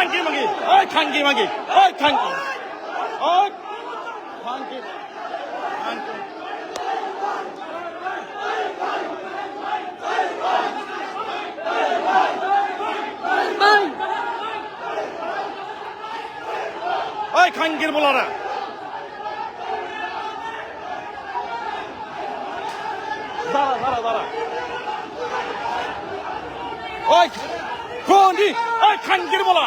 খানকি মাগি ওই খানকি মাগি ওই খানকি ওই খানকি খানকি ওই খানকির বলারা দাঁড়া দাঁড়া দাঁড়া ওই কোনি ওই খানকির বলা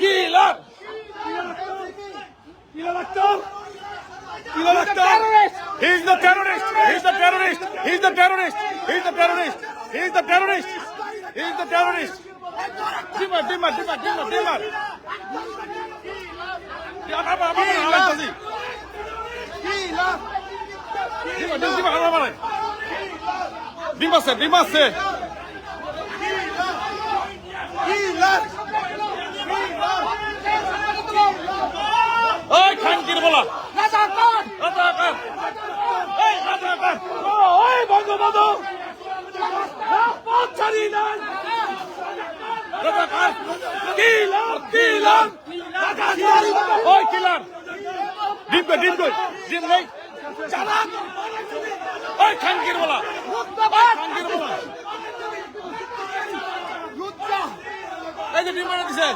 Killer killer He's the terrorist. He's the terrorist. He's the terrorist. He's the terrorist. He's the terrorist. He's the terrorist. Dimar, dimar, dimar, dimar, dimar. Apa apa apa apa apa tadi? Dimar, dimar, dimar, apa apa? Dimar se, dimar se. ওই খানকির বলা। রাজাকার এই রাজাকার। ওই বঙ্গবন্ধু। পৌঁছানি নাই। রাজাকার। কিলার কিলার ওই কিলার ডিম কই ডিম কই ডিম নেই। চালাক ওই খানকির বলা। খানকির বলা। এই যে ডিম মারা দিছে।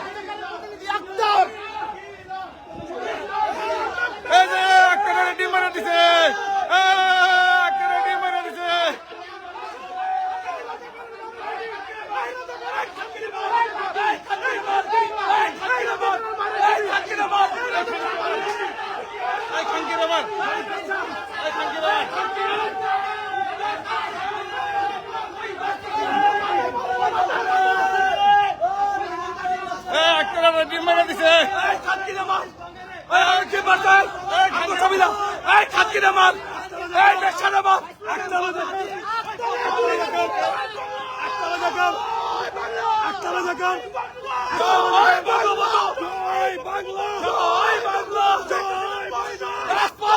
এই যে একটা ডিম মারা দিছে একটা ডিম মারা দিছে এই খানকির আবার এই খানকির আবার এই একটা ডিম মারা দিছে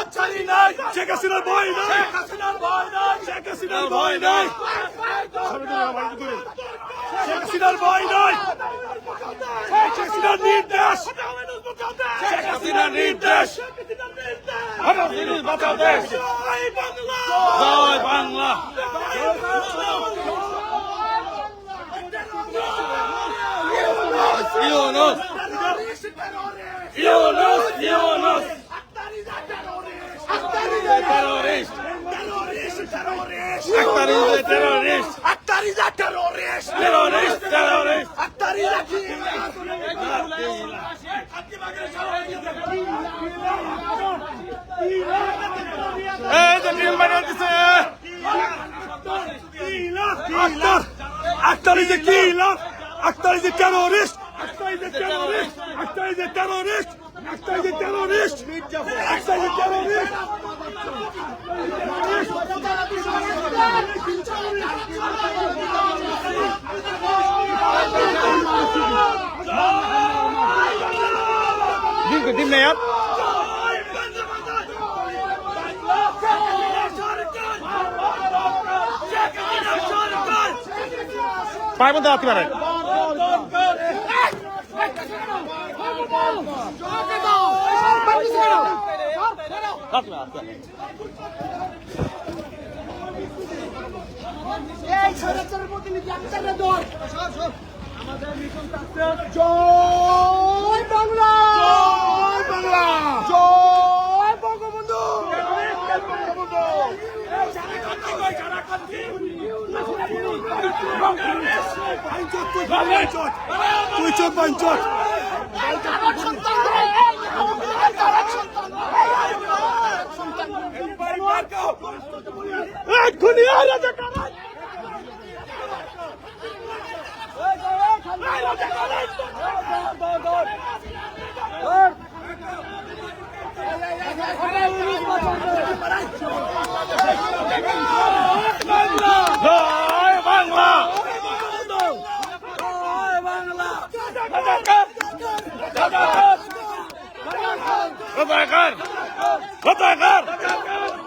শেখ হাসিনার ভয় নাই শেখ হাসিনার ভয় নাই শেখ হাসিনার ভয় নাই শেখ হাসিনার ভয় নাই শেখ হাসিনার নির্দেশ শেখ হাসিনার নির্দেশ জিনিস বাঁচাও দেশ জয় বাংলা জয় Bangla Yunus Yunus Yunus terrorist Akhtar is a terrorist Akhtar is a terrorist. terrorist terrorist Akhtar is a killer. Akhtar is a killer. Akhtar is a terrorist. Akhtar is a terrorist. Akhtar is a terrorist. Akhtar is a terrorist. Akhtar is a terrorist. ডিম ডিম নেই আর পায়ের মধ্যে রাখতে পারে রাখতে পারে, রাখতে পারে। এই স্বৈরাচারের প্রতিনিধি দল জয়! খুনিয়া রাজাকার Wat daar gaan! Wat daar gaan!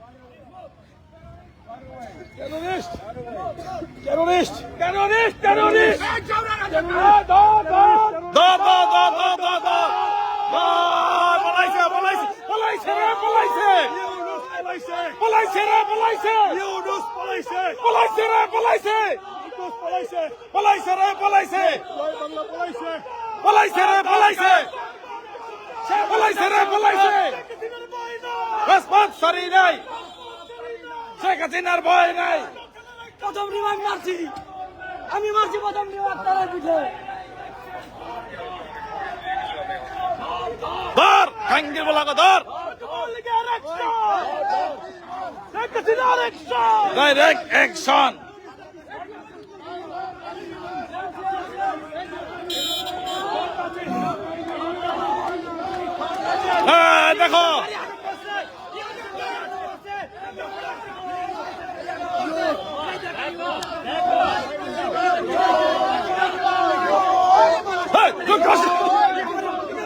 Terrorist terrorist terrorist terrorist পলাইছে রে পলাইছে পলাইছে রে পলাইছে রেসপন্স সরি নাই শেখ হাসিনার ভয় নাই। প্রথম রিমান্ড মারছি। আমি মারছি প্রথম রিমান্ড তারা পিঠে ধর খাঙ্গির বলাকে ধর। ডাইরেক্ট অ্যাকশন দেখো Pilar, Pilar, Pilar, Pilar,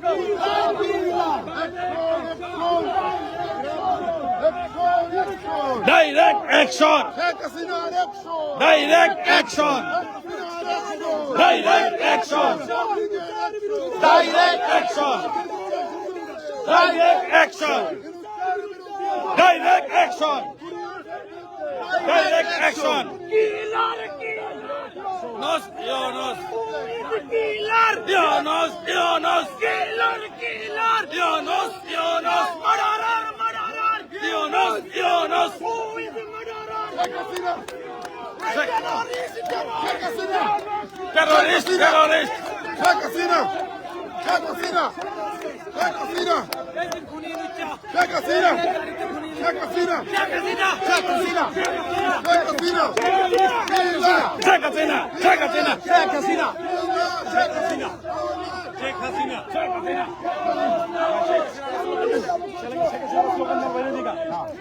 Pilar, Direct action. Direct action. Direct action. Direct action. Direct action. Direct action. Direct action. Nos diyorsunuz. Diyorsunuz, diyorsunuz. Diyorsunuz, diyorsunuz. Murderer? Terrorist, terrorist. Sheikh Hasina, Sheikh Hasina, Sheikh Hasina, Sheikh Hasina, Sheikh Hasina, Sheikh Hasina.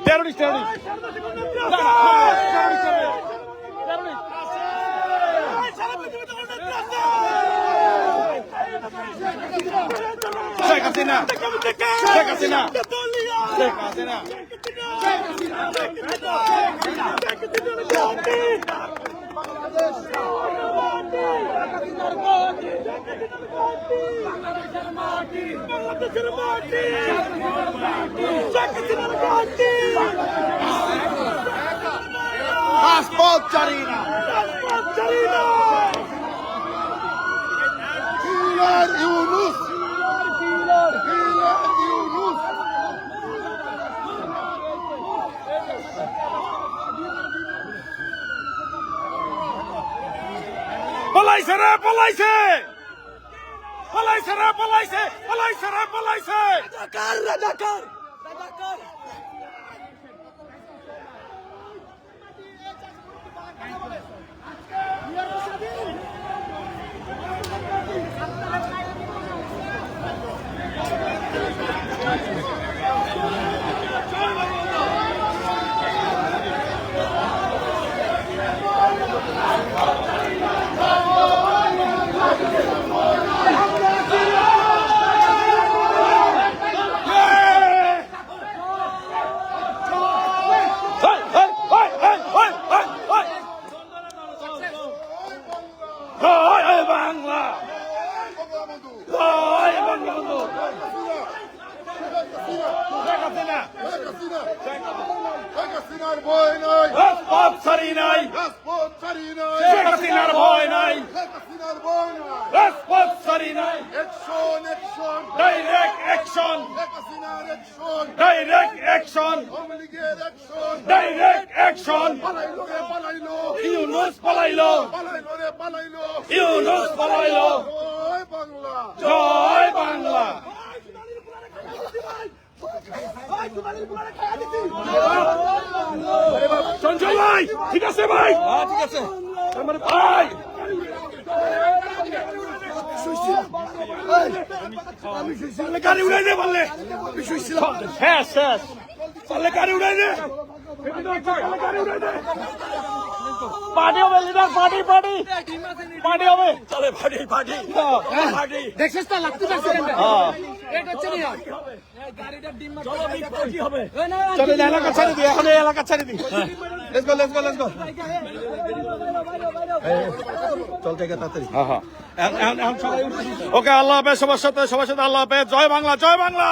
Terrorist, terrorist. না, না, terrorist, terrorist. Sheikh Hasina Sheikh Hasina Sheikh Hasina Asphalt, Johnny! পলাইছে রে পলাইছে! পলাইছে রে পলাইছে পলাইছে রে পলাইছে! রাজাকার রাজাকার! রাজাকার হেই, সঞ্জয় ভাই ঠিক আছে ভাই? হ্যাঁ ঠিক আছে। ভাই। গাড়ি উড়াই দে শুইছিলাম শেষ শেষ পারলে গাড়ি উড়াই দে। পার্টি হবে লিডার পার্টি পার্টি। পার্টি হবে। চলে পার্টি পার্টি। পার্টি। দেখছিস তো লাগতে পারছি এটা হচ্ছে না চলে এলাকা ছেড়ে দিই এখন এই এলাকা ছেড়ে দিই। Let's go let's go let's go চল থেকে তাড়াতাড়ি হ্যাঁ হ্যাঁ ওকে আল্লাহ হাফেজ সবার সাথে সবার সাথে আল্লাহ হাফেজ। জয় বাংলা জয় বাংলা।